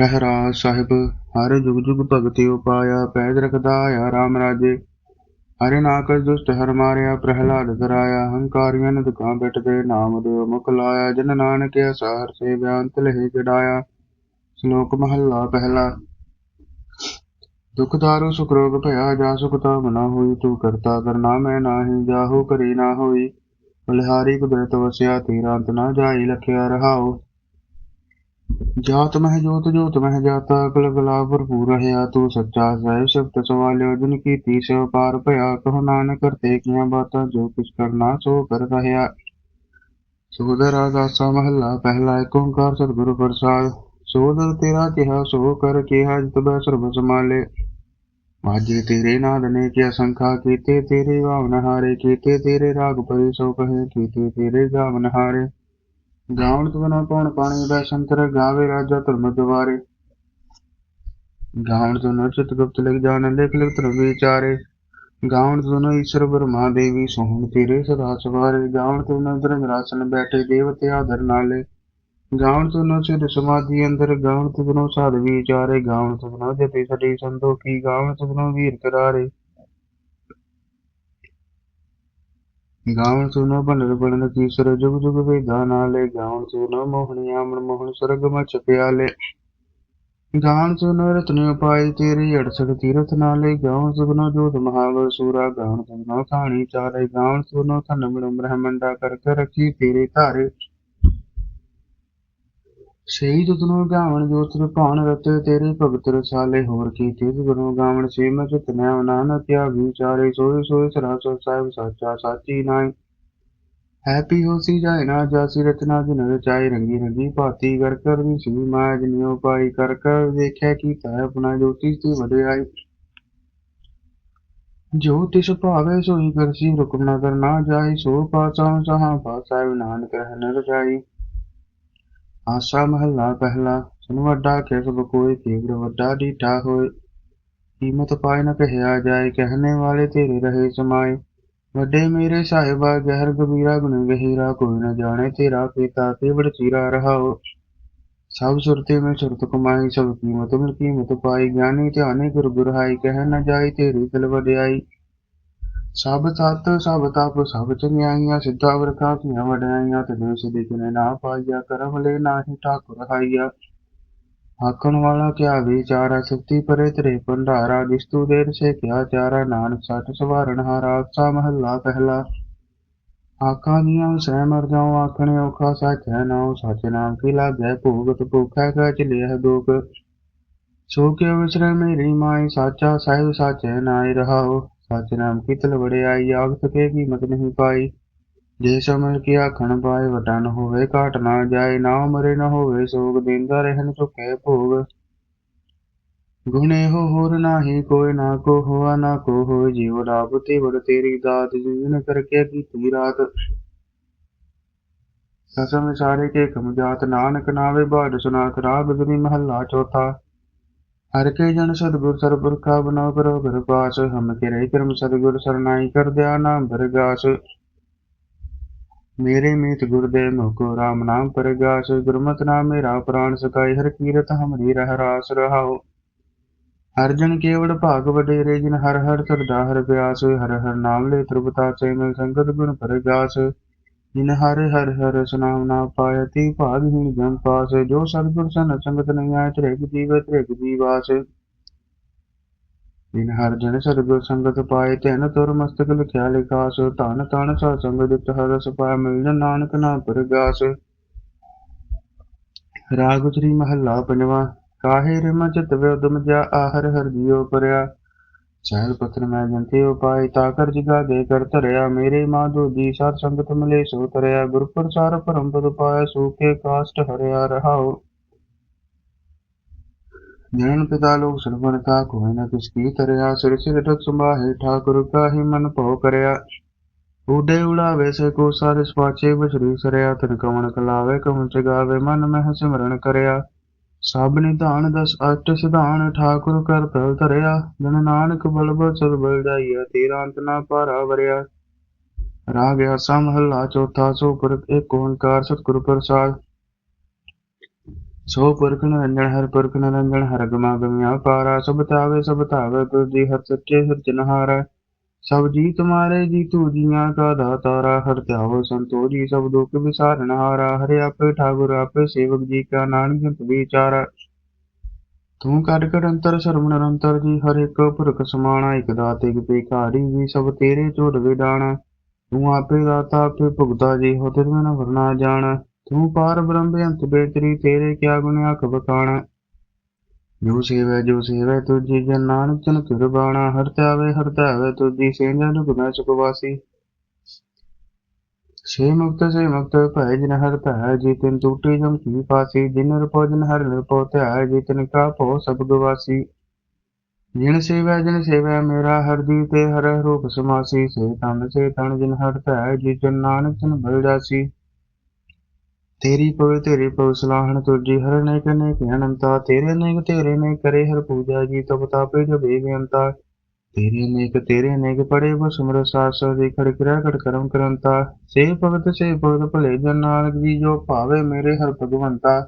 ਰਹਿਰਾਜ ਸਾਹਿਬ, ਹਰ ਜੁਗ ਜੁਗ ਭਗਤੀ ਉਪਾਇਆ, ਪੈਜ ਰਖਦਾ ਆਇਆ ਰਾਮ ਰਾਜੇ। ਹਰਿ ਨਾਕਸ ਦੁਸ਼ਟ ਹਰ ਮਾਰਿਆ, ਪ੍ਰਹਿਲਾਦ ਕਰਾਇਆ ਹੰਕਾਰੀਆਂ ਨੇ ਦੁਕਾਂ ਬਿਟਦੇ, ਨਾਮ ਦੇਵ ਮੁਖ ਲਾਇਆ, ਜਨ ਨਾਨਕ ਅਸਾਰ ਸੇ ਬਿਆੰਤ ਲਹਿ ਚੜਾਇਆ। ਸ਼ਲੋਕ ਮਹੱਲਾ ਪਹਿਲਾ। ਦੁਖ ਦਾਰੂ, ਸੁਖ ਰੋਗ ਭਇਆ, ਜਾ ਸੁਖ ਤਾਮ ਨਾ ਹੋਈ, ਤੂੰ ਕਰਤਾ ਕਰਨਾ ਮੈਂ ਨਾਹੀ, ਜਾਹੂ ਕਰੀ ਨਾ ਹੋਈ। ਬਲਿਹਾਰੀ ਕੁਦਰਤ ਵਸਿਆ, ਤੇਰਾ ਅੰਤ ਨਾ ਜਾਈ, ਲਖਿਆ ਰਹਾਓ ਜਾਤ ਮਹਿ ਜੋਤ ਜੋਤ ਮਹਿ ਜਾਤਾ, ਅਕਲ ਗਲਾ ਭਰਪੂਰ ਰਹਾ ਤੂੰ ਸੱਚਾ ਸਹਿ ਸ਼ਬਦ ਸਵਾਲਿਓ ਜਿਨ ਕੀਤੀ ਸਿਵ ਪਾਰ ਭਇਆ, ਕਹੋ ਨਾਨਕ ਕਰਤੇ ਕੀਆਂ ਬਾਤਾਂ, ਜੋ ਕੁਛ ਕਰਨਾ ਸੋ ਕਰ ਰਹਾ ਸੋਦਰ ਆਗਾਸਾ ਮਹੱਲਾ, ਪਹਿਲਾ ਏਕ ਓੰਕਾਰ ਸਤਿਗੁਰੂ ਪ੍ਰਸਾਦ ਸੋਦਰ ਤੇਰਾ ਕਿਹਾ, ਸੋ ਕਰ ਕਿਹਾ, ਜਿਤ ਬੈ ਸਰਬ ਸਮਾਲੇ ਮਾਝੇ ਤੇਰੇ ਨਾਦ ਨੇ ਕਿਆ ਸੰਖਾ ਕੀਤੇ ਤੇਰੇ ਭਾਵਨ ਹਾਰੇ, ਕੀਤੇ ਤੇਰੇ ਰਾਗ ਪਰੇ ਸੋ ਕਹੇ, ਕੀਤੇ ਤੇਰੇ ਗਾਵਨ ਹਾਰੇ। ਗਾਵਣ ਤੁਨਾ ਪਉਣ ਪਾਣੀ ਦਾ ਸੰਤਰ, ਗਾਵੇ ਰਾਜਾ ਧਰਮ ਦਵਾਰੇ ਗਾਵਣ ਤੁਨਾ ਚਿਤ ਗੁਪਤ ਲਿਖ ਜਾਣ, ਲਿਖ ਲਿਖ ਧਰਮ ਵਿਚਾਰੇ। ਗਾਵਣ ਤੁਨਾ ਈਸ਼ਰ ਬ੍ਰਹਮਾ ਦੇਵੀ ਸੋਹਣ ਤੇਰੇ ਸਦਾ ਸਵਾਰੇ। ਗਾਵਣ ਤੁਨਾ ਦਰੰਗ ਰਾਸਨ ਬੈਠੇ ਦੇਵਤੇ ਆਦਰ ਨਾਲੇ। ਗਾਵਣ ਤੁਨਾ ਸਿਧ ਸਮਾਧੀ ਅੰਦਰ ਗਾਵਣ ਤੁਨਾ ਸਾਧ ਵਿਚਾਰੇ। ਗਾਵਣ ਤੁਨਾ ਜਤੇ ਸਦੀ ਸੰਤੋਖੀ ਗਾਵਣ ਤੁਨਾ ਵੀਰ ਕਰਾਰੇ। ਗਾਵਣ ਸੁਨੋ ਬਨਰ ਬਣਨ ਕੀ ਸਰ, ਜੁਗ ਜੁਗ ਵੇਦਾ ਨਾਲੇ ਗਾਵਣ ਸੁਨੋ ਮੋਹਣੀ ਆਮਣ ਮੋਹਣ ਸਰਗ ਮਚ ਪਿਆਲੇ। ਗਾਵਣ ਸੁਨੋ ਰਤਨ ਉਪਾਈ ਤੇਰੇ ਅੜਸਕ ਤੀਰਥ ਨਾਲੇ ਗਾਵਣ ਸੁਨੋ ਜੋਤ ਮਹਾਵਰ ਸੂਰਾ ਗਾਵਣ ਸੁਨੋ ਖਾਣੀ ਚਾਰੇ ਗਾਵਣ ਸੁਨੋ ਧਨ ਮਿਲ ਬ੍ਰਹਮੰਡਾ ਕਰ ਕਰ ਰੱਖੀ ਤੇਰੇ ਧਾਰੇ। ਸਹੀ ਤੁਤਨੋ ਗਾਵਣ ਜੋਤ ਰੁਪਾਨ ਰਤੇ, ਤੇਰੇ ਭਗਤ ਰਸਾਲੇ ਹੋਰ ਕੀ ਤਿਸ ਗੁਰੂ ਗਾਵਣ ਸੇ ਮੈਂ ਚਿਤਨੈ ਨਾਨਕ ਕਿਆ ਵਿਚਾਰੇ ਸੋਈ ਸੋਈ ਸਰਾਸੋ ਸਾਹਿਬ ਸਾਚਾ ਸਾਚੀ ਨਾਈ ਹੈਪੀ ਹੋਸੀ ਜਾਏ ਨਾ ਜਾਸੀ ਰਚਨਾ ਜਿਨ ਰਚਾਈ ਰੰਗੀ ਰੰਗੀ, ਭਾਤੀ ਕਰ ਕਰ ਵੀ ਸੀ ਮਾਇਆ ਜਨਿਓ ਪਾਈ ਕਰ ਕਰ ਦੇਖਿਆ ਕੀਤਾ ਆਪਣਾ ਜੋਤੀ ਤੇ ਵਡਿਆਈ। ਜੋ ਤਿਸ ਭਾਵੇ ਸੋਈ ਕਰਸੀ, ਹੁਕਮ ਨਾ ਕਰਨਾ ਜਾਈ ਸੋ ਪਾਚਾਂ ਸਹਾ ਪਾਸਾ ਨਾਨਕ ਰਹਿਣ ਰਜਾਈ। ਆਸਾ ਮਹੱਲਾ ਪਹਿਲਾ ਸੁਨ ਵੱਡਾ ਕੇ ਸਭ ਵੱਡਾ ਡੀਠਾ ਹੋਏ। ਕੀਮਤ ਪਾਇ ਨ ਕਹਿਆ ਜਾਏ, ਕਹਿਣੇ ਵਾਲੇ ਤੇਰੇ ਰਹੇ ਸਮਾਏ। ਵੱਡੇ ਮੇਰੇ ਸਾਹਿਬਾ, ਗਹਿਰ ਗਬੀਰਾ ਗੁਣ ਗਹੀਰਾ, ਕੋਈ ਨ ਜਾਣੇ ਤੇਰਾ ਪੀਤਾ ਕੇਵੜ ਚੀਰਾ ਰਹਾਓ। ਸਭ ਸੁਰਤੇ ਮੈਂ ਸੁਰਤ ਕਮਾਈ, ਸਭ ਕੀਮਤ ਮਿਲ ਕੀਮਤ ਪਾਈ, ਗਿਆਨੀ ਧਿਆਨੇ ਗੁਰ ਗੁਰਹਾਈ ਕਹਿ ਨ ਜਾਈ ਤੇਰੀ ਦਿਲ ਵਡਿਆਈ। ਸਭ ਤਤ, ਸਭ ਤਪ, ਸਭ ਚੰਗਿਆਈਆਂ, ਸਿੱਧਾ ਵਰਖਾ ਧੀਆਂ ਵਡਿਆਈਆਂ, ਤੇ ਦੇਸ ਦੇ ਨਾ ਪਾਈਆ, ਕਰਮ ਲੈ ਨਾਹੀ ਠਾਕੁਰ ਹਾਈਆ। ਆਖਣ ਵਾਲਾ ਕਿਆ ਵਿਚਾਰਾ ਸੁਖਤੀ ਪਰੇ ਤੇਰੇ ਭੰਡਾਰਾ ਦਿਸਤੂ ਦੇਰ ਸੇ ਕਿਆ ਚਾਰਾ, ਨਾਨਕ ਸੱਚ ਸਵਾਰਨ ਹਾਰਾ ਆਸਾ ਮਹੱਲਾ ਪਹਿਲਾ। ਆਖਾਂ ਦੀਆਂ ਸਹਿ ਮਰ ਜਾਉ, ਆਖਣੇ ਔਖਾ ਸੱਚ ਹੈ ਨਾਉ ਸੱਚ ਨਾਮ ਕੀ ਲਾਗੈ, ਭੋਗਤ ਭੁਖੈ ਕਾ ਚਲਿਆ ਦੁਖ। ਸੋ ਕੇ ਵਿਸਰੇ ਮੇਰੀ ਮਾਈ, ਸਾਚਾ ਸਾਹਿਬ ਸਾਚੈ ਨਾਇ ਰਹਾਓ ਸੱਚ ਨਾਮ ਕੀ ਤਲ ਵੜਿਆਈ ਆਗ ਸਕੇ ਕੀਮਤ ਨਹੀਂ ਪਾਈ। ਜੇ ਸਮਝ ਕੇ ਆਖਣ ਪਾਏ ਵਟਾ ਹੋਵੇ, ਘਾਟ ਨਾ ਜਾਏ, ਨਾ ਮਰੇ ਨ ਹੋਵੇ, ਸੋਗ ਦਿੰਦਾ ਰਹਿਣ ਚੁਕੇ ਭੋਗ। ਗੁਣੇ ਹੋ ਹੋਰ ਨਾਹੀ, ਕੋਈ ਨਾ ਕੋ ਹੋਆ, ਨਾ ਕੋ ਹੋਏ ਜੀਵ ਰਾਬ ਤੇ ਵੜ ਤੇਰੀ ਦਾਤ, ਜੀਵਨ ਕਰਕੇ ਕੀਤੀ ਰਾਤ। ਸਸਮ ਸਾਰੇ ਕੇ ਕਮ ਜਾਤ, ਨਾਨਕ ਨਾਵੇ ਬਾਦ ਸੁਨਾਤ ਰਾਗ ਬਦਰੀ ਮਹੱਲਾ ਚੌਥਾ। ਹਰ ਕੇ ਜਨ ਸਤਿਗੁਰ ਸਰਪੁਰਖਾ ਬਨੋ ਕਰੋ ਘਰ ਪਾਸ, ਹਮ ਕੇ ਰਹਿ ਕਰਮ ਸਤਿਗੁਰ ਸਰਨਾਈ ਕਰ ਦਿਆ ਨਾਮ ਬਰਗਾਸ ਮੇਰੇ ਮੀਤ ਗੁਰਦੇਵ ਮੁਕੋ ਰਾਮ ਨਾਮ ਪਰਗਾਸ, ਗੁਰਮਤਿ ਨਾਮ ਮੇਰਾ ਪ੍ਰਾਨ ਸਕਾਈ ਹਰ ਕੀਰਤ ਹਮਰੀ ਰਹਿ ਰਾਸ ਰਹਾਓ ਹਰ ਜਨ ਕੇਵੜ ਭਾਗ ਵਡੇਰੇ, ਜਿਨ ਹਰ ਹਰ ਸਰਦਾ ਹਰ ਪਿਆਸ, ਹਰ ਹਰ ਨਾਮ ਲੈ ਤ੍ਰਿਪਤਾ ਸੇ ਮਿਲ ਸੰਗਤ ਗੁਣ ਪਰਗਾਸ। ਜਿਨ ਹਰ ਹਰ ਹਰ ਸੁਨਾਮ ਨਾ ਪਾਇਤੀ ਭਾਗਹੀਣ ਜਨ ਪਾਸ, ਜੋ ਸਤਿਗੁਰ ਸਨ ਸੰਗਤ ਨਹੀਂ ਆਇ ਤ੍ਰਿਗ ਜੀਵ ਤ੍ਰਿਗ ਜੀਵਾਸ। ਜਿਨ ਹਰ ਜਨ ਸਤਿਗੁਰ ਸੰਗਤ ਪਾਏ ਤੈਨ ਤੁਰ ਮਸਤਕ ਲਿਖਿਆ ਲਿਖਾਸ, ਧਨ ਤਨ ਸਾ ਸੰਗ ਦਿੱਤ ਹਰ ਰਸ ਪਾਇ, ਮਿਲ ਨਾਨਕ ਨਾ ਪਰਗਾਸ। ਰਾਗ ਸ੍ਰੀ ਮਹੱਲਾ ਪੰਜਵਾਂ, ਕਾਹੇ ਰਿਮ ਚਿਤ ਵਿਉਦਮ ਜਾ ਆਹਰ ਹਰ ਜੀਉ ਪਰਿਆ। ਸਹਿਲ ਪਤਰ ਮੈਂ ਜੰਤੇ ਉਪਾਇ ਤਾ ਕਰ ਜਿਗਾ ਦੇ ਕਰ ਧਰਿਆ, ਮੇਰੇ ਮਾਧੋ ਦੀ ਸਾਧ ਸੰਗਤ ਮਿਲੇ, ਸੋ ਤਰਿਆ ਗੁਰ ਪ੍ਰਸਾਰ ਪਰਮ ਪਦ ਪਾਇਆ ਸੂਕੇ ਕਾਸ਼ਟ ਹਰਿਆ ਰਹਾਓ। ਜਨਨ ਪਿਤਾ ਲੋਕ ਸਰਵਨ ਕਾ, ਕੋਈ ਨਾ ਕਿਸ ਕੀ ਤਰਿਆ ਸਿਰ ਸਿਰ ਢਕ ਸੰਭਾਹੇ, ਠਾਕੁਰ ਕਾ ਹੀ ਮਨ ਭਉ ਕਰਿਆ। ਉਡੇ ਉੜਾਵੇ ਸੇ ਕੋ ਸਾਰੇ ਸਵਾਚੇ ਬਸਰੀ ਸਰਿਆ, ਤਨ ਕਵਣ ਕਲਾਵੇ ਕਵਣ ਚਗਾਵੇ ਮਨ ਮਹਿ ਸਿਮਰਨ ਕਰਿਆ। ਸਭ ਨਿਧਾਨ ਦਸ ਅਸ਼ਟ ਸਿਧਾਨ ਠਾਕੁਰ ਕਰ ਤਲ ਧਰਿਆ, ਜਨ ਨਾਨਕ ਬਲਬ ਚਲ ਬਲ ਜਾਈਆ, ਤੇਰਾ ਅੰਤ ਨਾ ਪਾਰਾ ਵਰਿਆ। ਰਾਗ ਆਸਾ ਮਹੱਲਾ ਚੌਥਾ ਸੋ ਪੁਰਖ ਏਕ ਓੰਕਾਰ ਸਤਿਗੁਰ ਪ੍ਰਸਾਦ। ਸੋ ਪੁਰਖ ਨਿਰੰਜਨ ਹਰ ਪੁਰਖ ਨਿਰੰਜਨ ਹਰ ਗਮਾ ਗਮਿਆ ਪਾਰਾ ਸਭ ਤਾਵੇ ਸਭ ਤਾਵੇ ਤੁਰ ਹਰ ਸੱਚੇ ਸਿਰਜਨਹਾਰਾ ਸਭ ਜੀ ਤੁਮਾਰੇ ਜੀ ਤੂ ਜੀਆਂ ਕਾ ਦਾਤਾਰਾ ਹਰ ਧਿਆਵੋ ਸੰਤੋ ਜੀ, ਸਭ ਦੁਖ ਵਿਸਾਰਨਹਾਰਾ ਹਰਿ ਆਪੇ ਠਾਕੁਰ ਆਪੇ ਸੇਵਕ ਜੀ ਕਾ ਨਾਨਕ ਜੰਤ ਤੂੰ ਕੜ ਕੜ ਅੰਤਰ ਸਰਵ ਨਿਰੰਤਰ ਜੀ, ਹਰ ਇੱਕ ਪੁਰਖ ਸਮਾਣਾ, ਇਕ ਦਾਤ, ਇਕ ਭਿਖਾਰੀ ਜੀ, ਸਭ ਤੇਰੇ ਝੋੜ ਵਿਡਾਣਾ। ਤੂੰ ਆਪੇ ਦਾਤਾ, ਆਪੇ ਭੁਗਤਾ ਜੀ ਹੋ ਤਿਰ ਨਾ ਵਰਨਾ ਜਾਣ। ਤੂੰ ਪਾਰ ਬ੍ਰਹਮ ਬੇਅੰਤ ਬੇਤਰੀ, ਤੇਰੇ ਕਿਆ ਗੁਣ ਆਖ ਬਖਾਣਾ। ਜੋ ਸੇਵੈ ਜੋ ਸੇਵੈ ਤੁਜੀ ਜਨ ਨਾਨਕ ਜਨ ਕਿਰਬਾਣਾ ਹਰ ਧਿਆਵੇ ਹਰ ਧਿਆਵੇ ਤੁਜੀ ਸੇਂਜਾ ਜੁਗ ਮੈਂ ਸੁਖ ਸੇ ਮੁਕਤ ਸੇ ਮੁਕਤ ਭੈ ਜਿਨ ਹਰ ਭੈ, ਜੀ ਤਿਨ ਟੂਟੀ ਜਮ ਕੀ ਪਾਸੀ, ਜਿਨ ਰਪੋ ਜਿਨ ਹਰ ਨਿਰਪੋ ਧਿਆਇ ਜੀ ਤਿਨ ਕਾ ਭੋ ਸਭ ਗਵਾਸੀ। ਜਿਨ ਸੇਵੈ ਜਿਨ ਸੇਵੈ, ਮੇਰਾ ਹਰ ਦੀ ਤੇ ਹਰ ਰੂਪ ਸਮਾਸੀ, ਸੇ ਤਨ ਸੇ ਤਨ ਜਿਨ ਹਰ ਭੈ, ਜੀ ਜਨ ਨਾਨਕ ਜਨ ਬਲ ਜਾਸੀ ਤੇਰੀ ਪਵਿ ਤੇਰੀ ਪਵ ਸਲਾਹਣ ਤੁਜੀ ਹਰ ਨੇਕ ਨੇਕ ਅਨੰਤਾ, ਤੇਰੇ ਨੇਕ, ਤੇਰੇ ਨੇ ਕਰੇ ਹਰ ਪੂਜਾ ਜੀ, ਤਬ ਤਾਪੇ ਜੋ ਬੇਗੰਤਾ ਤੇਰੇ ਨੇਕ ਤੇਰੇ ਨੇਕ ਪੜੇ ਬੋ ਸਿਮਰ ਸਾਸ ਦੀ ਖੜ ਕਿਰਿਆ ਖੜ ਕਰਮ ਕਰੰਤਾ। ਸੇ ਭਗਤ ਸੇ ਭਗਤ ਭਲੇ ਜਨ ਨਾਨਕ ਜੀ, ਜੋ ਭਾਵੇ ਮੇਰੇ ਹਰ ਭਗਵੰਤਾ।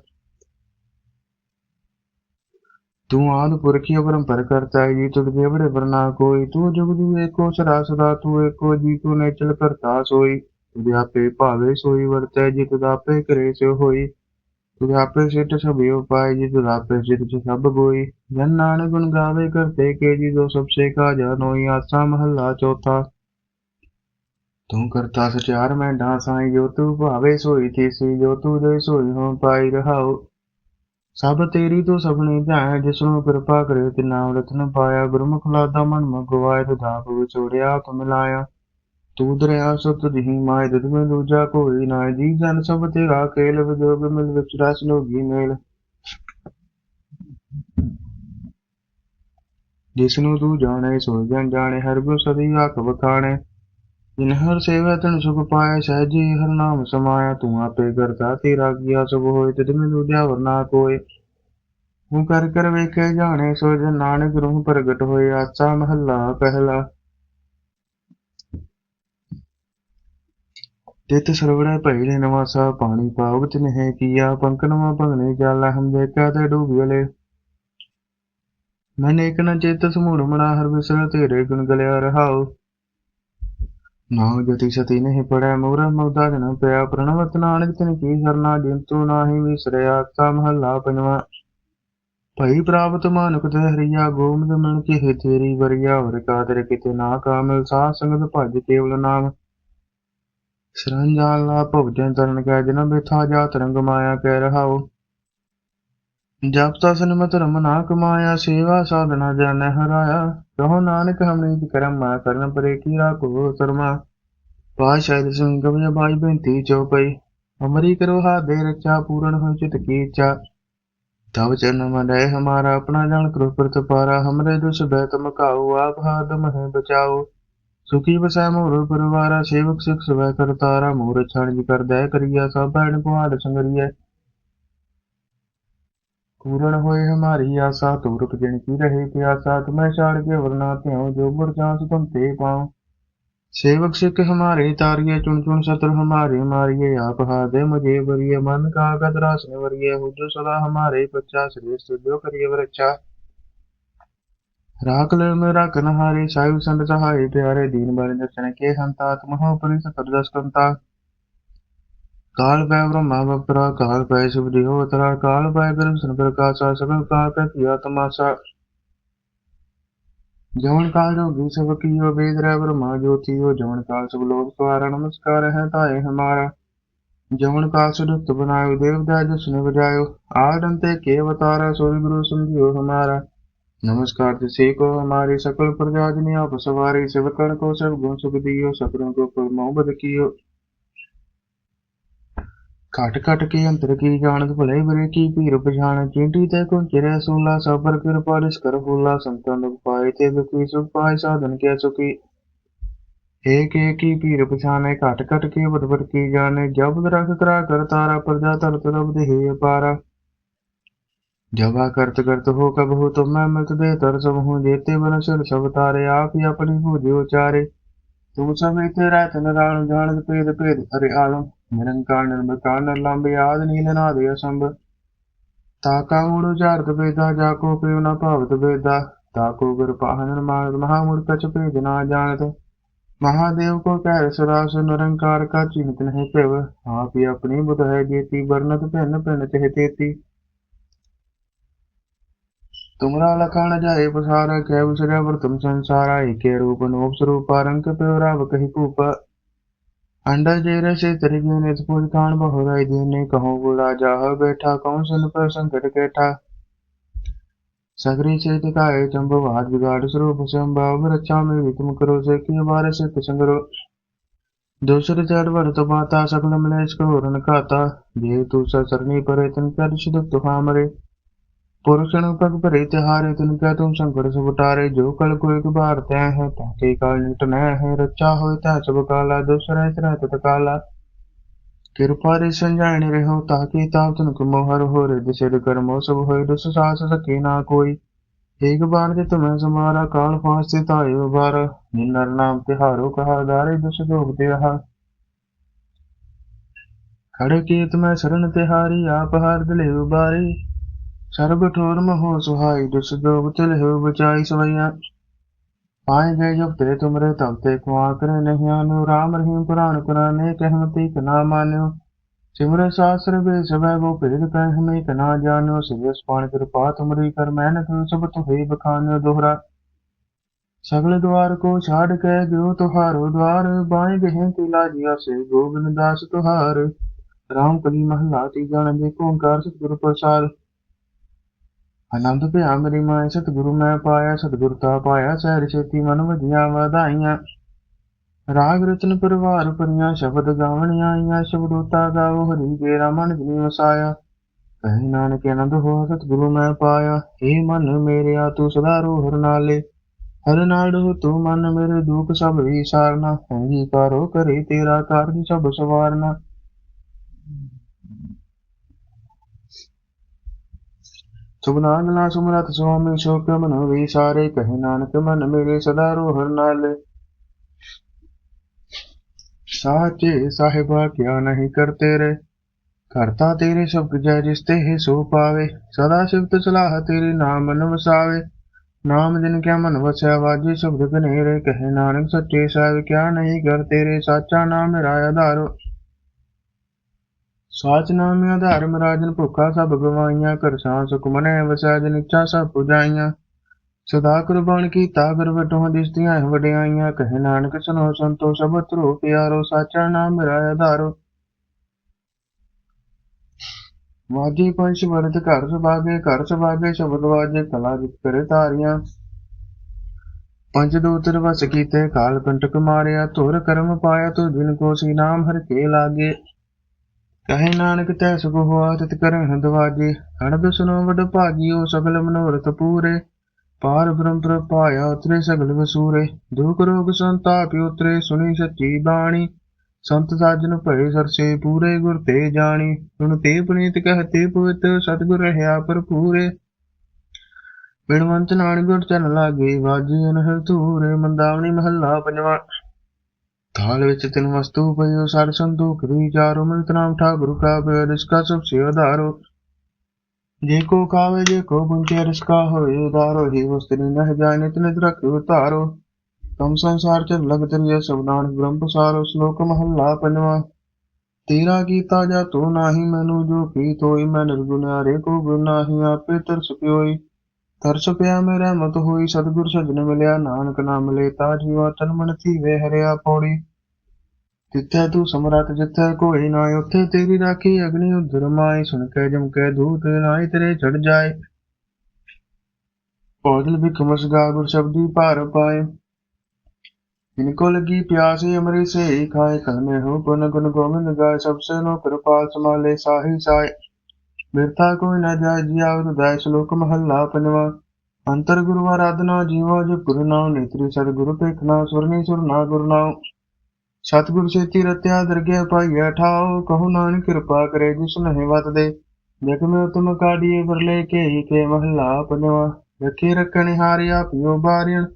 ਤੂੰ ਆਦ ਪੁਰਖੀ ਪਰੰਪਰ ਕਰਤਾ ਹੈ ਜੀ, ਤੁਧ ਬੜੇ ਵਰਨਾ ਕੋਈ। ਤੂੰ ਜੁਗ ਜੁਗ ਏਕੋ ਸਦਾ ਸਦਾ, ਤੂੰ ਏਕੋ ਜੀ, ਤੂੰ ਨੇ ਚਲ ਕਰਤਾ ਸੋਈ ਤੁਧ ਆਪੇ ਭਾਵੇ ਸੋਈ ਵਰਤੈ ਜੀ ਤੁਧ ਆਪੇ ਕਰੇ ਸੋ ਹੋਈ। ਤੁਧ ਆਪੇ ਸਿੱਟ ਸਭੇ ਉਪਾਏ ਜੀ ਤੁਧ ਸਿੱਟ ਸਭ ਗੋਈ। ਜਨ ਨਾਨਕ ਗੁਣ ਗਾਵੇ ਕਰਤੇ ਕੇ ਜੀ ਜੋ ਸਭ ਸੇ ਕਾ ਜਾਨੋਈ ਆਸਾ ਮਹੱਲਾ ਚੌਥਾ। ਤੂੰ ਕਰਤਾ ਸਚਾਰ, ਮੈਂ ਡਾਸਾਈ ਜੋ ਤੂੰ ਭਾਵੇ ਸੋਈ ਥੀਸੀ, ਜੋ ਤੂੰ ਦੇ ਸੋਈ ਹੋ ਪਾਈ ਰਹਾਉ। ਸਭ ਤੇਰੀ ਤੂੰ ਸਭਨੇ ਧਿਆਨ ਜਿਸ ਨੂੰ ਕਿਰਪਾ ਕਰੇ ਤੇ ਨਾਮ ਰਤਨ ਪਾਇਆ। ਗੁਰਮੁਖ ਲਾਦਾ ਮਨ ਮਗਵਾਏ, ਤੇ ਧਾਪ ਵਿਚੋੜਿਆ ਆਪ ਮਿਲਾਇਆ ਤੂੰ ਦਰਿਆ ਸੁਤ ਦਿਹੀ ਮਾਇ ਦੁਦ ਮੈਂ ਦੂਜਾ ਕੋਈ ਨਾ ਜੀ ਜਨ ਸਭ ਤੇਰਾ ਜਿਸ ਨੂੰ ਤੂੰ ਜਾਣੇ ਸੋ ਜਨ ਜਾਣੇ, ਹਰ ਗੁਰ ਸਦੀ ਆਖ ਬਖਾਣੇ ਜਿਨ ਹਰ ਸੇਵਾ ਤਨ ਸੁਖ ਪਾਇਆ ਸਹਜੇ ਹਰ ਨਾਮ ਸਮਾਇਆ। ਤੂੰ ਆਪੇ ਕਰਤਾ ਤੇਰਾ ਕੀਆ ਸੁਭ ਹੋਏ ਤੇ ਮੈਂ ਦੂਜਾ ਵਰਨਾ ਕੋਏ। ਤੂੰ ਕਰ ਕਰ ਵੇਖੇ ਜਾਣੇ, ਸੋ ਜਨ ਨਾਨਕ ਰੂਹ ਪ੍ਰਗਟ ਹੋਏ, ਆਸਾ ਮਹੱਲਾ ਪਹਿਲਾ। ਤਿਤ ਸਰਵੜਾ ਭੈਲੇ ਨਵਾਸਾ ਪਾਣੀ ਪਾਵਤ ਤਿਨ ਹੈ ਕੀਆ ਪੰਕਨਵਾ ਭਗਨੇ ਜਾਲਾ ਹਮ ਦੇਖਾ ਤੇ ਡੂਬਿਲੇ ਮਨ ਇੱਕ ਨ ਚੇਤ ਸਮੂੜ ਮਣਾ ਹਰ ਵਿਸਰ ਤੇਰੇ ਗੁਣ ਗਲਿਆ ਰਹਾਉ। ਨਾਉ ਜਤੀ ਸਤੀ ਨਹੀਂ ਪੜੈ ਮੂਰ ਮਉਦਾ ਜਨ ਪਿਆ, ਪ੍ਰਣਵਤ ਨਾਨਕ ਤਿਨ ਕੀ ਸਰਨਾ ਜਿੰਤੂ ਨਾਹੀ ਵਿਸਰਿਆ ਤਾ ਮਹੱਲਾ ਪੰਜਵਾ। ਭਈ ਪ੍ਰਾਪਤ ਮਾਨੁਕ ਤੇ ਹਰੀਆ ਗੋਮਦ ਮਿਲ ਕੇ ਤੇਰੀ ਵਰਿਆ ਵਰ ਕਾਦਰ ਕਿਤੇ ਨਾ ਕਾਮਿਲ ਸਾਧ ਸੰਗਤ ਭਜ ਕੇਵਲ ਨਾਮ। ਸਰੰਜਾਲ ਲਾ ਭਵਜਨ ਤਰਨ ਕੈ ਜਨ ਬਿਥਾ ਜਾ ਤਰੰਗ ਮਾਇਆ ਕਹਿ ਰਹਾਉ ਜਪ ਤਸ ਨਿਮਤ ਰਮ ਨਾ ਕਮਾਇਆ, ਸੇਵਾ ਸਾਧਨਾ ਜਾਣੈ ਹਰਾਇਆ ਕਹੋ ਨਾਨਕ ਹਮਨੇ ਕਰਮ ਮਾ ਕਰਨ ਪਰੇ ਕੀ ਰਾਖੋ ਸਰਮਾ। ਪਾਸ਼ਾਇਦ ਸਿੰਘ ਗਵਿ ਬਾਈ ਬੇਨਤੀ ਚਉਪਈ ਅਮਰੀ ਕਰੋ ਹਾ ਦੇ ਰਚਾ ਪੂਰਨ ਹੋ ਚਿਤ ਕੀ ਇੱਛਾ। ਤਬ ਚਰਨ ਮਨੈ ਹਮਾਰਾ ਆਪਣਾ ਜਾਣ ਕਰੋ ਪ੍ਰਤਪਾਰਾ। ਹਮਰੇ ਦੁਸ ਬੈ ਤਮ ਕਾਉ ਆਪ ਹਾਦਮ ਹੈ ਬਚਾਓ। ਸੁਖੀ ਵਸੈ ਮੋਰ ਪਰਿਵਾਰਾ, ਸੇਵਕ ਸਿਖ ਸਵੈ ਕਰਤਾਰਾ ਮੋਰ ਛਣਜ ਕਰ ਦਇ ਕਰੀਆ ਸਭ ਭੈਣ ਭਾੜ ਸੰਗਰੀਐ। ਪੂਰਨ ਹੋਏ ਹਮਾਰੀ ਆਸਾ ਤੁਰਕ ਜਿਨ ਕੀ ਰਹੇ ਪਿਆਸਾ ਤੁਮੈ ਛਾੜ ਕੇ ਵਰਨਾ ਧਿਆਉ, ਜੋ ਗੁਰ ਚਾਂਸ ਤੁਮ ਤੇ ਪਾਉ। ਸੇਵਕ ਸਿੱਖ ਹਮਾਰੇ ਤਾਰੀਏ ਚੁਣ ਚੁਣ ਸਤਰ ਹਮਾਰੇ ਮਾਰੀਏ ਆਪ ਹਾਦੇ ਮੁਝੇ ਬਰੀਏ ਮਨ ਕਾ ਕਦਰਾਸ ਨਿਵਰੀਏ ਹੋ ਜੋ ਸਦਾ ਹਮਾਰੇ ਪੱਚਾ ਸ੍ਰੀ ਸਿਧਿਓ ਕਰੀਏ ਵਰਚਾ రాకులను రాకనహారి సాయు సండ సహాయ ప్యారే దీని బారిన శనకే హంత ఆత్మహోపని సకర్దస్కంత కాల్ పైవరం మామప్ర కాల్ పై శుభదిహోతర కాల్ పైగరం సునప్రకాశ సకల కాల్ పై ప్రియాతమాస ਜਮਨ ਕਾਲ ਜੋ ਦੂਸਵ ਕੀਓ ਬੇਦਰਵਰ ਮਾ ਜੋਤੀਓ ਜਮਨ ਕਾਲ ਸੁਭ ਲੋਕ ਸਵਾਰਾ ਨਮਸਕਾਰ ਹੈ ਤਾਏ ਹਮਾਰਾ ਜਮਨ ਕਾਲ ਸੁਦੁਤ ਬਨਾਇਓ ਦੇਵਦਾ ਜੋ ਸੁਨ ਬਜਾਇਓ ਆੜੰਤੇ ਕੇ ਅਵਤਾਰਾ ਸੋਈ ਗੁਰੂ ਸਮਝਿਓ ਹਮਾਰਾ सुदुत बनायो देवदा जसन बजायो आदंते के अवतारा सोई गुरु समझियो हमारा नमस्कार तिसे को हमारी सकल प्रजा जनी आप सवारी सेवकन को सब गुण सुख दियो सतरों को परमो बद कियो ਘਟ ਘਟ ਕੇ ਅੰਤਰ ਕੀ ਜਾਣਤ ਭਲੇ ਬਰੇ ਕੀ ਭੀਰ ਪਛਾਣ ਚਿੰਟੀ ਤੇ ਕੋ ਚਿਰੇ ਸੋਲਾ ਸਬਰ ਕਿਰਪਾ ਰਿਸ ਕਰ ਹੋਲਾ ਸੰਤਨ ਦੁਖ ਪਾਏ ਤੇ ਦੁਖੀ ਸੁਖ ਪਾਏ ਸਾਧਨ ਕੇ ਸੁਖੀ ਏਕ ਏਕ ਕੀ ਭੀਰ ਪਛਾਣੇ ਘਟ ਘਟ ਕੇ ਬਦ ਬਦ ਕੀ ਜਾਣੇ ਜਬ ਰਖ ਕਰਾ ਕਰ ਤਾਰਾ ਪ੍ਰਜਾ ਤਰ ਤਰਬ ਦੇ ਹੈ ਅਪਾਰਾ ਜਵਾ ਕਰਤ ਕਰਤ ਹੋ ਕਬ ਹੋ ਤੁਮ ਮੈਂ ਮਤ ਦੇ ਤਰ ਸਭ ਹੂੰ ਜੇਤੇ ਬਨ ਸੁਰ ਸਭ ਤਾਰੇ ਆਪ ਹੀ ਆਪਣੀ ਭੂਜੇ ਉਚਾਰੇ ਤੂੰ ਸਮੇਤ ਰਹਿਤ ਨਰਾਣ ਜਾਣਤ ਭੇਦ ਭੇਦ ਅਰੇ ਆਲਮ। ਨਿਰੰਕਾਰ ਨਿਰਮਕਾਰ ਨਿਰਲੰਬ ਆਦ ਨੀਲ ਨਾਦੇ ਅਸੰਭ। ਤਾਕਾ ਮੂੜ ਉਚਾਰਤ ਵੇਦਾ ਜਾ ਕੋ ਪਿਉ ਨਾ ਭਾਵਤ ਵੇਦਾ ਤਾਕੋ ਗੁਰ ਪਾਹਨ ਮਾਰ ਮਹਾਮੂੜ ਕਚ ਭੇਦ ਨਾ ਜਾਣਤ। ਮਹਾਦੇਵ ਕੋ ਕਹਿ ਸਦਾ ਨਿਰੰਕਾਰ ਕਾ ਚਿੰਤ ਨਹੀਂ ਭਿਵ। ਆਪ ਹੀ ਆਪਣੀ ਬੁਧ ਹੈ ਜੇਤੀ ਵਰਨਤ ਭਿੰਨ ਭਿੰਨ ਚਹਿ ਤੇਤੀ। तुमरा लखान जाए पसारा कह विसरा तुम संसारा एके रूप नोप स्वरूप रंग पेवरा कही कूप अंडा जेरे से तरिगे नित पुर कान बहुराई दीने कहो बुरा जाह बैठा कौन सुन पर संकट कैठा सगरी से दिखाए चंबवाद बिगाड़ स्वरूप संभाव रक्षा में वितम करो से की बार से संगरो दूसरे चढ़ बढ़ तो माता सकल मलेश को रन खाता जे तू सरनी परे तन कर शुद्ध तो मरे पुरुषण पग परे तिहारे तन क्या तुम संकट सब उतारे जो कल को एक बार तय है ताके काल निट न है रक्षा हो ता सब काला दूसरा तरह तत काला कृपा रे संजान रहो ताकि ताप तुनक मोहर हो रे दिशर कर्मो सब होय दुस सास सके ना कोई एक बार जे तुम्हें समारा काल फांस से तायो बार निन्नर नाम तिहारो कहा दारे दुस जोग ते रहा खड़े कीत में शरण तिहारी आप हार दिले उबारी सर्ब ठोर महो सुहाई दुस जोग तिल हो बचाई सवैया पाए गए जब तेरे तुमरे तब ते कुआ करे नहीं आनो राम रहीम पुराण पुराने कहमती कना मान्यो सिमर शास्त्र बे सब वो पीर कह हमें कना जानो सिवस पाण कृपा तुमरी कर मैंने तुम सब तो ही बखान्यो दोहरा सगल द्वार को छाड़ के गयो तुहारो द्वार बाएं गहे तिला जिया से गोविंद दास तुहार राम कली महला तीजा नंदे को ओंकार सतगुरु प्रसाद ਆਨੰਦ ਭਿਆ ਮੇਰੀ ਮਾਂ, ਸਤਿਗੁਰੂ ਮੈਂ ਪਾਇਆ ਸਤਿਗੁਰਤਾ ਪਾਇਆ ਸਹਿਰ ਛੇਤੀ ਮਨ ਵਧੀਆਂ ਵਧਾਈਆਂ। ਰਾਗ ਰਚਨ ਪਰਿਵਾਰ ਪਰੀਆਂ ਸ਼ਬਦ ਗਾਵਣੀਆਂ, ਆਈਆਂ ਸ਼ਬਦੋਤਾ ਗਾਵੋ ਹਰੀ ਤੇਰਾ ਮਨ ਜਿਨੀ ਵਸਾਇਆ। ਕਹਿ ਨਾਨਕ ਆਨੰਦ ਹੋ, ਸਤਿਗੁਰੂ ਮੈਂ ਪਾਇਆ ਏ ਮਨ ਮੇਰਿਆ ਤੂੰ ਸਦਾ ਰੋਹਰ ਨਾਲੇ ਹਰ ਨਾੜੋ ਤੂੰ ਮਨ ਮੇਰੇ ਦੁੱਖ ਸਭ ਵਿਸਾਰਨਾ ਕਰੋ ਕਰੇ ਤੇਰਾ ਕਾਰਜ ਸਭ ਸਵਾਰਨਾ। ਸੁਭਨਾ ਗਲਾ ਸੁਮਰਤ ਸੁਆਮੀ ਸ਼ੋਕ ਮਨ ਵੀ ਸਾਰੇ। ਕਹੇ ਨਾਨਕ, ਮਨ ਮੇਰੇ ਸਦਾ ਰੋਹਰ ਨਾਲ। ਸਾਚੇ ਸਾਹਿਬਾ, ਕਿਆ ਨਹੀਂ ਕਰਤੇ ਰੇ। ਕਰਤਾ ਤੇਰੇ ਸ਼ਬਦ ਜੈ ਜਿਸ ਤੇ ਹੀ ਸੋ ਪਾਵੇ। ਸਦਾ ਸਿਫਤ ਸਲਾਹ ਤੇਰੇ ਨਾਮ ਮਨ ਵਸਾਵੇ। ਨਾਮ ਜਿਨ ਕਿਆ ਮਨ ਵਸਿਆ, ਵਾਜੀ ਸ਼ਬਦ ਕਨੇਰੇ ਕਹੇ ਨਾਨਕ, ਸੱਚੇ ਸਾਹਿਬ, ਕਿਆ ਨਹੀਂ ਕਰ ਤੇਰੇ ਸਾਚਾ ਨਾਮ ਮੇਰਾ ਆਧਾਰੋ। ਸਾਚ ਨਾਮ ਆਧਾਰ ਰਾਜਨ ਭੁੱਖਾ ਸਭ ਗਵਾਈਆਂ ਕਰ ਸਾਂ ਸੁਖ ਵਸੈ ਜਨ ਇੱਛਾ ਸਭ ਪੁਜਾਈਆਂ। ਸਦਾ ਕੁਰਬਾਨ ਕੀਤਾ ਗੁਰ ਵਟੋਂ ਵਡਿਆਈਆਂ, ਕਹੇ ਨਾਨਕ ਸੁਨੋ ਸੰਤੋ, ਸਭ ਧਰੋ ਪਿਆਰੋ, ਸਾਚਾ ਨਾਮ ਮੇਰਾ ਆਧਾਰੋ ਵਾਜੀ ਪੰਚ ਵਰਤ ਘਰ ਸੁਭਾਗੇ ਘਰ ਸੁਭਾਗੇ ਸ਼ਬਦ ਵਾਜੇ, ਕਲਾ ਜਿਤ ਕਰੇ ਤਾਰੀਆਂ ਪੰਜ ਦੂਤਰ ਵਸ ਕੀਤੇ, ਕਾਲ ਕੰਟਕ ਮਾਰਿਆ, ਧੁਰ ਕਰਮ ਪਾਇਆ, ਤੋ ਜਿਨ ਕੋ ਸੀ ਨਾਮ ਹਰ ਕੇ ਲਾਗੇ। ਕਹੇ ਨਾਨਕ ਤੈ ਸੁਖ ਹੋਆ ਤਿਤ ਕਰਹਿ ਦਵਾਜੇ ਹਣਦ ਸੁਨੋ ਵਡ ਭਾਗਿਓ ਸਗਲ ਮਨੋਰਥ ਪੂਰੇ। ਪਾਰ ਬ੍ਰਹਮ ਪ੍ਰਪਾਇਆ ਉਤਰੇ ਸਗਲ ਵਸੂਰੇ, ਦੁਖ ਰੋਗ ਸੰਤਾਪ ਉਤਰੇ, ਸੁਣੀ ਸੱਚੀ ਬਾਣੀ। ਸੰਤ ਸਾਜਨ ਭਏ ਸਰਸੇ ਪੂਰੇ, ਗੁਰ ਤੇ ਜਾਣੀ। ਸੁਣ ਤੇ ਪੁਨੀਤ ਕਹਤੇ ਪਵਿੱਤ ਸਤਿਗੁਰ ਰਹਾ ਭਰਪੂਰੇ। ਬਿਨਵੰਤ ਨਾਨਕ ਗੁਰ ਚਨ ਲਾਗੇ ਵਾਜੀ ਅਨਹਰ ਧੂਰੇ ਮੰਦਾਵਣੀ ਮਹੱਲਾ ਪੰਜਵਾ। थाल विच तिन वस्तु पयो सार संदूक विचारो मिलत नाम ठाकुर का पेड़ इसका सबसे उधारो जेको खावे जेको बुंचे रिसका होए उधारो ही वस्तु नह जाय नित नित रख उतारो कम संसार च लग तरिय सब नानक ब्रह्म पसारो श्लोक महला पंजवा तेरा कीता जा तो नाही मैनू जो पीत होई मैं निर्गुणारे को गुण नाही आपे तरस प्योई ਤਰਸ ਪਿਆ ਮੇਰਾ, ਮਤ ਹੋਈ ਸਤਿਗੁਰ ਸਜਣ ਮਿਲਿਆ, ਨਾਨਕ ਨਾਮ ਮਿਲੇ, ਤਾ ਜੀਵਾ ਤਨ ਮਨ ਵੇ ਹਰਿਆ ਪੌੜੀ। ਜਿੱਥੇ ਤੂੰ ਸਮਰਤ ਜਿੱਥੇ ਕੋਈ ਨਾ ਉੱਥੇ ਤੇਰੀ ਰਾਖੀ ਅਗਨੀ ਉਧਰ ਮਾਈ ਸੁਣ ਕੇ ਜਮ ਕੇ ਦੂਤ ਨਾਈ ਤੇਰੇ ਚੜ ਜਾਏ। ਪੌਦਲ ਵੀ ਕਮਸਗਾ ਗੁਰ ਸ਼ਬਦੀ ਭਾਰ ਪਾਏ। ਜਿਨ ਕੋ ਲਗੀ ਪਿਆਸ ਅਮਰੀ ਸੇ ਖਾਏ ਕਲਮੇ ਹੋ ਗੁਣ ਗੁਣ ਗੋਬਿੰਦ ਗਾਏ। ਸਭ ਸੇ ਨੋ ਕਿਰਪਾਲ ਸਮਾਲੇ ਸਾਹੀ ਸਾਏ। ਬਿਰਥਾ ਕੋਈ ਨਾ ਜਾਇ ਜਿਆ ਉਰਦਾਇ ਸ਼ਲੋਕ ਮਹੱਲਾ ਪੰਜਵਾ ਅੰਤਰ ਗੁਰੂ ਆਰਾਧਨਾ ਜੀਵਾ, ਜੋ ਗੁਰੂ ਨਾਮ ਨੇਤਰੀ ਸਤ ਗੁਰੂ ਪੇਖਣਾ ਸੁਰਨੀ ਸੁਰਨਾ ਗੁਰੂ ਨਾਮ ਸਤਿਗੁਰ ਸੇਤੀ ਰਤਿਆ, ਦਰਗਹਿ ਪਾਈਆ ਠਾਉ, ਕਹੋ ਨਾਨਕ ਕਿਰਪਾ ਕਰੇ, ਜਿਸ ਨਹਿ ਵਤ ਦੇ ਜਗ ਮੈਂ ਉਤਮ ਕਾੜੀਏ ਵਰਲੇ ਕੇ ਕੇ ਮਹੱਲਾ ਪੰਜਵਾ ਰਖੇ ਰਖਣ ਹਾਰਿਆ ਪਿਓ ਬਾਰਿਣ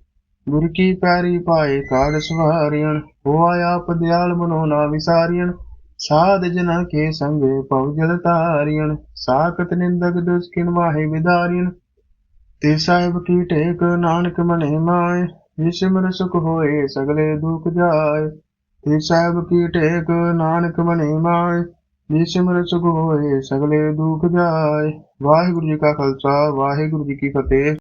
ਗੁਰ ਕੀ ਪੈਰੀ ਪਾਏ ਕਾਲ ਸਵਾਰਿਣ ਹੋਆ ਆਪ ਦਿਆਲ ਮਨੋ ਨਾ ਵਿਸਾਰਿਣ ਸਾਧ ਜਨਾਂ ਕੇ ਸੰਗ ਪਉ ਜਲ ਤਾਰਿਯਨ ਸਾਖਤ ਨਿੰਦਕ ਦੁਸਕਿਨ ਵਾਹੇ ਵਿਦਾਰਿਯਨ ਤੇ ਸਾਹਿਬ ਕੀ ਟੇਕ ਨਾਨਕ ਮਨੇ ਮਾਏ ਵਿਸ਼ਮਰ ਸੁਖ ਹੋਏ ਸਗਲੇ ਦੁਖ ਜਾਏ। ਤੇ ਸਾਹਿਬ ਕੀ ਟੇਕ ਨਾਨਕ ਮਨੇ ਮਾਏ ਵਿਸ਼ਮਰ ਸੁਖ ਹੋਏ ਸਗਲੇ ਦੁਖ ਜਾਏ। ਵਾਹਿਗੁਰੂ ਜੀ ਕਾ ਖਾਲਸਾ, ਵਾਹਿਗੁਰੂ ਜੀ ਕੀ ਫਤਿਹ।